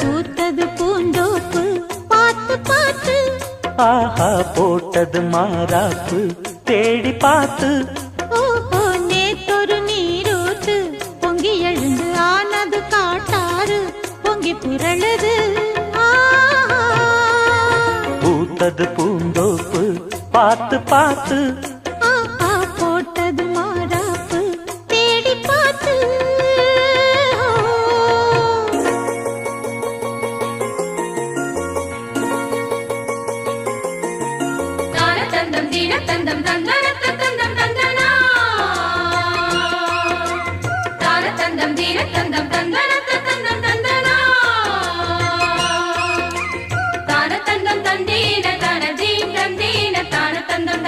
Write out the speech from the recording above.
பூத்தது பூந்தோப்பு பார்த்து பார்த்து. ஆஹா போட்டது மாறாப்பு தேடி பார்த்து. ஓஹோ நேத்தொரு நீரூத்து பொங்கி எழுந்து ஆனது காட்டாறு பொங்கி புரளுது. பூத்தது பூந்தோப்பு பார்த்து பார்த்து. தந்தம் தந்த ரத்த தந்தம் தந்தனா. தார தந்தம் தீர தந்தம் தந்த ரத்த தந்தம் தந்தனா. தார தந்தம் தந்தீன தார ஜீம் தந்தீன தார தந்தம்